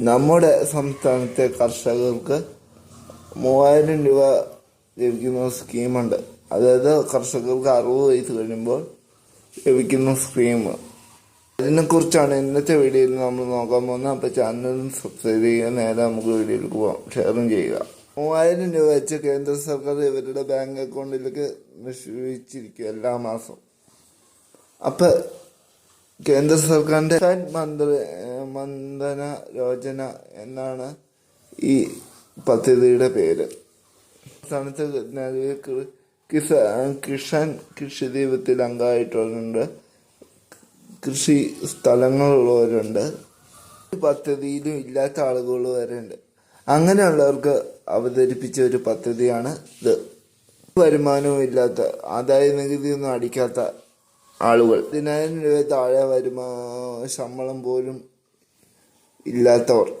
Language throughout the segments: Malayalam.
നമ്മുടെ സംസ്ഥാനത്തെ കർഷകർക്ക് മൂവായിരം രൂപ ലഭിക്കുന്ന സ്കീമുണ്ട്. അതായത് കർഷകർക്ക് അറുപത് വയസ്സ് കഴിയുമ്പോൾ ലഭിക്കുന്ന സ്കീം. അതിനെക്കുറിച്ചാണ് ഇന്നത്തെ വീഡിയോയിൽ നമ്മൾ നോക്കാൻ പോകുന്നത്. അപ്പോൾ ചാനലും സബ്സ്ക്രൈബ് ചെയ്യുക. നേരെ നമുക്ക് വീഡിയോയിലേക്ക് പോകാം ഷെയറും ചെയ്യുക. മൂവായിരം രൂപ വെച്ച് കേന്ദ്ര സർക്കാർ ഇവരുടെ ബാങ്ക് അക്കൗണ്ടിലേക്ക് നിക്ഷേപിച്ചിരിക്കും എല്ലാ മാസവും. അപ്പൊ കേന്ദ്ര മന്ത്രി മന്ദന യോജന എന്നാണ് ഈ പദ്ധതിയുടെ പേര്. സംസ്ഥാനത്ത് കിസ കിഷൻ കൃഷി ദീപത്തിൽ അംഗമായിട്ടുള്ളവരുണ്ട് കൃഷി സ്ഥലങ്ങളുള്ളവരുണ്ട്. പദ്ധതിയിലും ഇല്ലാത്ത ആളുകൾ വരെ ഉണ്ട്. അങ്ങനെയുള്ളവർക്ക് അവതരിപ്പിച്ച ഒരു പദ്ധതിയാണ് ഇത്. വരുമാനവും ഇല്ലാത്ത ആദായ നികുതിയൊന്നും അടിക്കാത്ത ആളുകൾ. പതിനായിരം രൂപ താഴെ വരുമാ ശമ്പളം പോലും ഇല്ലാത്തവർ.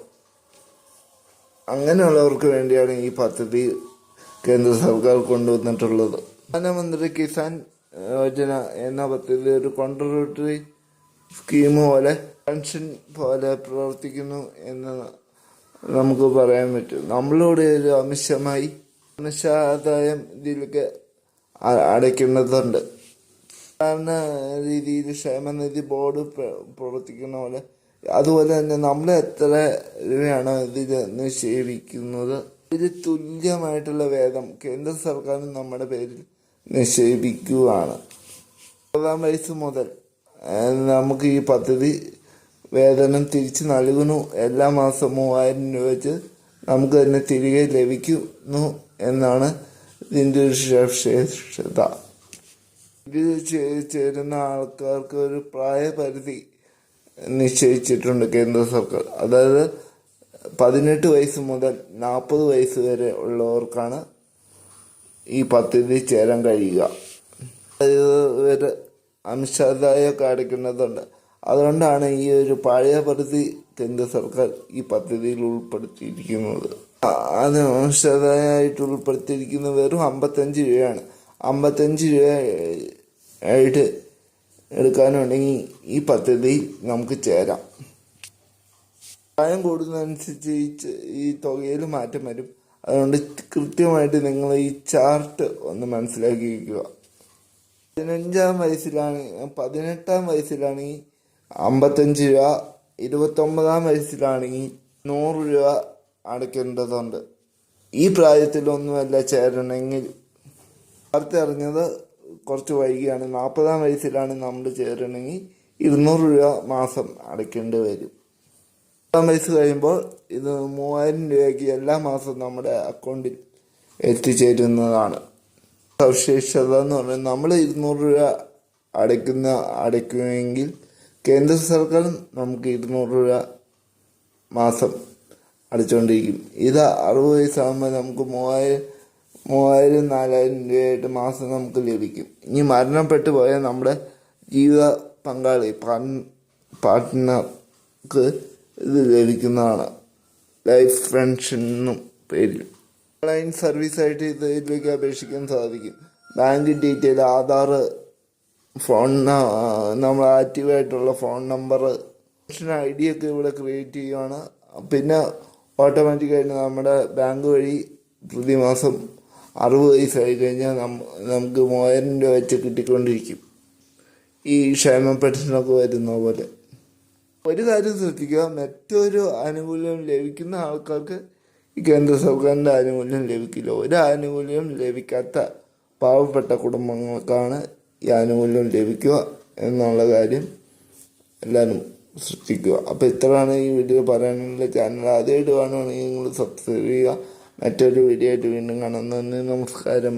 അങ്ങനെയുള്ളവർക്ക് വേണ്ടിയാണ് ഈ പദ്ധതി കേന്ദ്ര സർക്കാർ കൊണ്ടുവന്നിട്ടുള്ളത്. പ്രധാനമന്ത്രി കിസാൻ യോജന എന്ന പദ്ധതി ഒരു കോൺട്രിബ്യൂട്ടറി സ്കീം പോലെ പെൻഷൻ പോലെ പ്രവർത്തിക്കുന്നു എന്ന് നമുക്ക് പറയാൻ പറ്റും. നമ്മളിവിടെ ഒരു അമിഷമായി അമിഷാദായം ഇതിലേക്ക് അ- അടയ്ക്കേണ്ടതുണ്ട് സാധാരണ രീതിയിൽ ക്ഷേമനിധി ബോർഡ് പ്ര- പ്രവർത്തിക്കുന്ന പോലെ. അതുപോലെ തന്നെ നമ്മൾ എത്ര രൂപയാണ് ഇതിൽ നിക്ഷേപിക്കുന്നത്? ഇതിൽ തുല്യമായിട്ടുള്ള വേദം കേന്ദ്ര സർക്കാരും നമ്മുടെ പേരിൽ നിക്ഷേപിക്കുകയാണ് പത്താം വയസ്സ് മുതൽ നമുക്ക് ഈ പദ്ധതി വേതനം തിരിച്ചു നൽകുന്നു. എല്ലാ മാസം മൂവായിരം രൂപ വെച്ച് നമുക്ക് തന്നെ തിരികെ ലഭിക്കുന്നു എന്നാണ് ഇതിന്റെ ഒരു സവിശേഷത ഇതിൽ ചേരുന്ന ആൾക്കാർക്ക് ഒരു പ്രായപരിധി നിശ്ചയിച്ചിട്ടുണ്ട് കേന്ദ്ര സർക്കാർ. അതായത് പതിനെട്ട് വയസ്സ് മുതൽ നാൽപ്പത് വയസ്സ് വരെ ഉള്ളവർക്കാണ് ഈ പദ്ധതി ചേരാൻ കഴിയുക. ഇവർ അംശദായമൊക്കെ അടയ്ക്കുന്നതുണ്ട് അതുകൊണ്ടാണ് ഈ ഒരു പഴയ പദ്ധതി കേന്ദ്ര സർക്കാർ ഈ പദ്ധതിയിൽ ഉൾപ്പെടുത്തിയിരിക്കുന്നത്. അത് അംശദായമായിട്ട് ഉൾപ്പെടുത്തിയിരിക്കുന്ന വെറും അമ്പത്തഞ്ച് രൂപയാണ്. അമ്പത്തഞ്ച് രൂപ ആയിട്ട് എടുക്കാനുണ്ടെങ്കിൽ ഈ പദ്ധതിയിൽ നമുക്ക് ചേരാം. പ്രായം കൂടുന്നതനുസരിച്ച് ഈ തുകയിൽ മാറ്റം വരും. അതുകൊണ്ട് കൃത്യമായിട്ട് നിങ്ങൾ ഈ ചാർട്ട് ഒന്ന് മനസ്സിലാക്കി വയ്ക്കുക പതിനഞ്ചാം വയസ്സിലാണ് പതിനെട്ടാം വയസ്സിലാണെങ്കിൽ അമ്പത്തഞ്ച് രൂപ ഇരുപത്തൊമ്പതാം വയസ്സിലാണെങ്കിൽ നൂറ് രൂപ അടയ്ക്കേണ്ടതുണ്ട്. ഈ പ്രായത്തിലൊന്നുമല്ല ചേരണമെങ്കിൽ ഇറങ്ങിയത് കുറച്ച് വൈകിയാണ്. നാൽപ്പതാം വയസ്സിലാണ് നമ്മൾ ചേരണമെങ്കിൽ ഇരുന്നൂറ് രൂപ മാസം അടയ്ക്കേണ്ടി വരും. പത്താം വയസ്സ് കഴിയുമ്പോൾ ഇത് മൂവായിരം രൂപയ്ക്ക് എല്ലാ മാസവും നമ്മുടെ അക്കൗണ്ടിൽ എത്തിച്ചേരുന്നതാണ്. സവിശേഷത എന്ന് പറഞ്ഞാൽ നമ്മൾ ഇരുന്നൂറ് രൂപ അടയ്ക്കുന്ന അടയ്ക്കുമെങ്കിൽ കേന്ദ്ര സർക്കാർ നമുക്ക് ഇരുന്നൂറ് രൂപ മാസം അടച്ചുകൊണ്ടിരിക്കും ഇത് അറുപത് വയസ്സാകുമ്പോൾ നമുക്ക് മൂവായിരം മൂവായിരം നാലായിരം രൂപയായിട്ട് മാസം നമുക്ക് ലഭിക്കും. ഇനി മരണപ്പെട്ടു പോയാൽ നമ്മുടെ ജീവിത പങ്കാളി പാർട്ട്ണർക്ക് ഇത് ലഭിക്കുന്നതാണ്. ലൈഫ് പെൻഷൻ എന്നും പേരിൽ. ഓൺലൈൻ സർവീസായിട്ട് ഇത് ഇതിലേക്ക് അപേക്ഷിക്കാൻ സാധിക്കും. ബാങ്ക് ഡീറ്റെയിൽ ആധാർ ഫോൺ നമ്മൾ ആക്റ്റീവായിട്ടുള്ള ഫോൺ നമ്പർ ഐ ഡി ഒക്കെ ഇവിടെ ക്രിയേറ്റ് ചെയ്യുവാണ്. പിന്നെ ഓട്ടോമാറ്റിക്കായിട്ട് നമ്മുടെ ബാങ്ക് വഴി പ്രതിമാസം അറുപത് വയസ്സായി കഴിഞ്ഞാൽ നമുക്ക് മൂവായിരം രൂപ വെച്ച് കിട്ടിക്കൊണ്ടിരിക്കും. ഈ ക്ഷേമ പെൻഷനൊക്കെ വരുന്ന പോലെ. ഒരു കാര്യം ശ്രദ്ധിക്കുക മറ്റൊരു ആനുകൂല്യം ലഭിക്കുന്ന ആൾക്കാർക്ക് ഈ കേന്ദ്ര സർക്കാരിന്റെ ആനുകൂല്യം ലഭിക്കില്ല. ഒരു ആനുകൂല്യം ലഭിക്കാത്ത പാവപ്പെട്ട കുടുംബങ്ങൾക്കാണ് ഈ ആനുകൂല്യം ലഭിക്കുക എന്നുള്ള കാര്യം എല്ലാവരും ശ്രദ്ധിക്കുക. അപ്പോൾ ഇത്രയാണ് ഈ വീഡിയോ പറയാനുള്ള ചാനൽ ആദ്യമായിട്ട് കാണുകയാണെങ്കിൽ നിങ്ങൾ സബ്സ്ക്രൈബ് ചെയ്യുക മറ്റൊരു വീഡിയോ ആയിട്ട് വീണ്ടും കാണുന്നതിന് നമസ്കാരം.